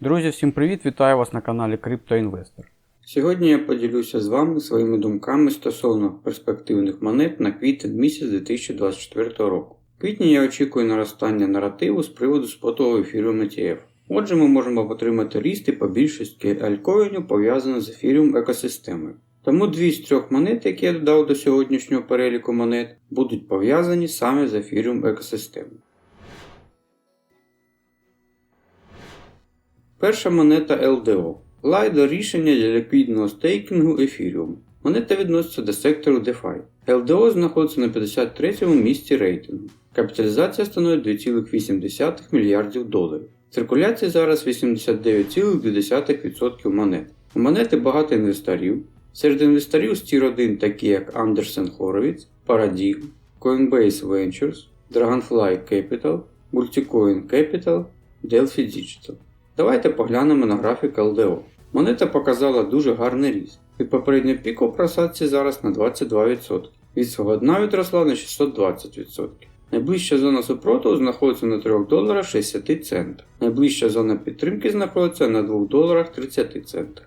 Друзі, всім привіт! Вітаю вас на каналі CryptoInvestor. Сьогодні я поділюся з вами своїми думками стосовно перспективних монет на квітень місяць 2024 року. В квітні я очікую наростання наративу з приводу спотового ефіріум ETF. Отже, ми можемо отримати рісти по більшості альткоїнів пов'язаних з ефіріум екосистемою. Тому дві з трьох монет, які я додав до сьогоднішнього переліку монет, будуть пов'язані саме з ефіріум екосистемою. Перша монета LDO. Лайдо рішення для ліквідного стейкінгу ефіріум. Монета відноситься до сектору DeFi. LDO знаходиться на 53 му місці рейтингу. Капіталізація становить 2,8 мільярдів доларів. Циркуляція зараз 89,2% монет. У монети багато інвесторів. Серед інвесторів з Tier 1 такі як Anderson Horowitz, Paradigm, Coinbase Ventures, Dragonfly Capital, Multicoin Capital, Delphi Digital. Давайте поглянемо на графік LDO. Монета показала дуже гарний ріст. Від попереднього піку в просадці зараз на 22%. Від свого дна відросла на 620%. Найближча зона супротиву знаходиться на 3 доларах 60 центах. Найближча зона підтримки знаходиться на 2 доларах 30 центах.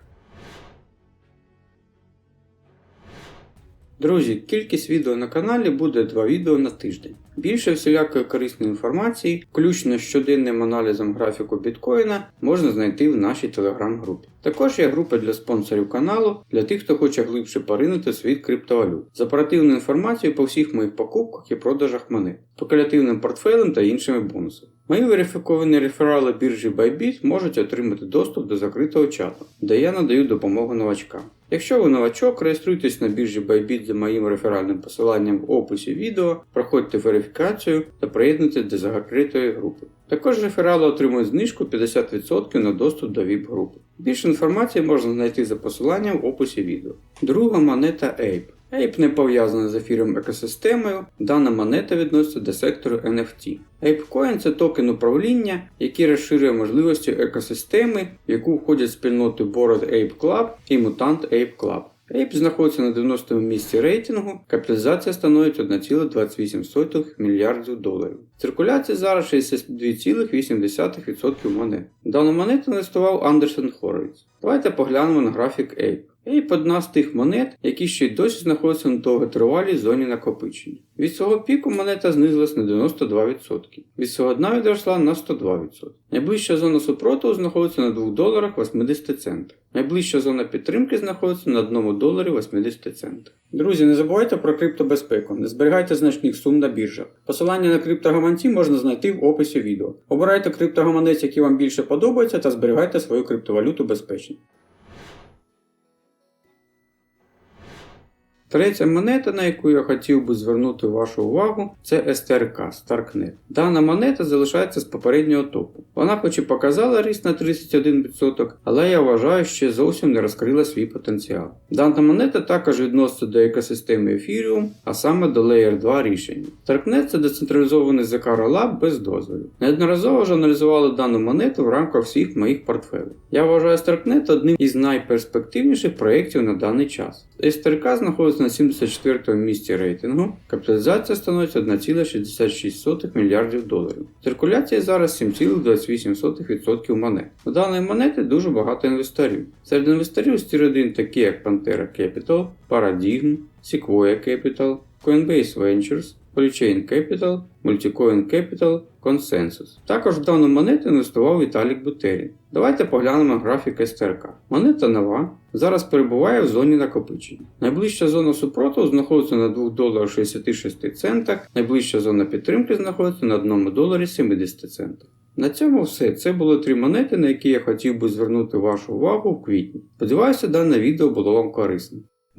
Друзі, кількість відео на каналі буде 2 відео на тиждень. Більше всілякої корисної інформації, включно з щоденним аналізом графіку біткоїна, можна знайти в нашій телеграм-групі. Також є група для спонсорів каналу для тих, хто хоче глибше поринути світ криптовалют з оперативною інформацією по всіх моїх покупках і продажах монет, спекулятивним портфелем та іншими бонусами. Мої верифіковані реферали біржі Bybit можуть отримати доступ до закритого чату, де я надаю допомогу новачкам. Якщо ви новачок, реєструйтесь на біржі Bybit за моїм реферальним посиланням в описі відео, проходьте верифікацію та приєднуйтесь до закритої групи. Також реферали отримують знижку 50% на доступ до VIP групи. Більше інформації можна знайти за посиланням в описі відео. Друга монета Ape. Ape не пов'язана з ефіром екосистемою, дана монета відноситься до сектору NFT. ApeCoin це токен управління, який розширює можливості екосистеми, в яку входять спільноти Bored Ape Club і Mutant Ape Club. Ape знаходиться на 90 му місці рейтингу, капіталізація становить 1,28 мільярдів доларів. Циркуляція зараз 62,8% монет. Дану монету інвестував Андерсон Хоровіц. Давайте поглянемо на графік Ape. Ape одна з тих монет, які ще й досі знаходяться на довготривалій зоні накопичення. Від свого піку монета знизилась на 92%, від свого дна відросла на 102%. Найближча зона супротиву знаходиться на 2 доларах 80 центах. Найближча зона підтримки знаходиться на 1 доларі 80 центах. Друзі, не забувайте про криптобезпеку, не зберігайте значних сум на біржах. Посилання на криптогаманці можна знайти в описі відео. Обирайте криптогаманець, який вам більше подобається, та зберігайте свою криптовалюту безпечно. Третя монета, на яку я хотів би звернути вашу увагу, це STRK Starknet. Дана монета залишається з попереднього топу. Вона хоч і показала ріст на 31%, але я вважаю, що зовсім не розкрила свій потенціал. Дана монета також відноситься до екосистеми Ethereum, а саме до Layer 2 рішення. Starknet це децентралізований Zcash Lab без дозволів. Неодноразово вже аналізували дану монету в рамках всіх моїх портфелів. Я вважаю Starknet одним із найперспективніших проєктів на даний час. STRK знаходиться на 74 місці рейтингу, капіталізація становить 1,66 мільярдів доларів. Циркуляція зараз 7,28% монет. У даної монети дуже багато інвесторів. Серед інвесторів 1 такі як Pantera Capital, Paradigm, Sequoia Capital, Coinbase Ventures, Polychain Capital, Multicoin Capital, Consensus. Також в дану монету інвестував Віталік Бутерін. Давайте поглянемо графік СТРК. Монета нова, зараз перебуває в зоні накопичення. Найближча зона супротиву знаходиться на 2 доларах 66 центах, найближча зона підтримки знаходиться на 1 доларі 70 центах. На цьому все. Це були три монети, на які я хотів би звернути вашу увагу в квітні. Сподіваюся, дане відео було вам корисним.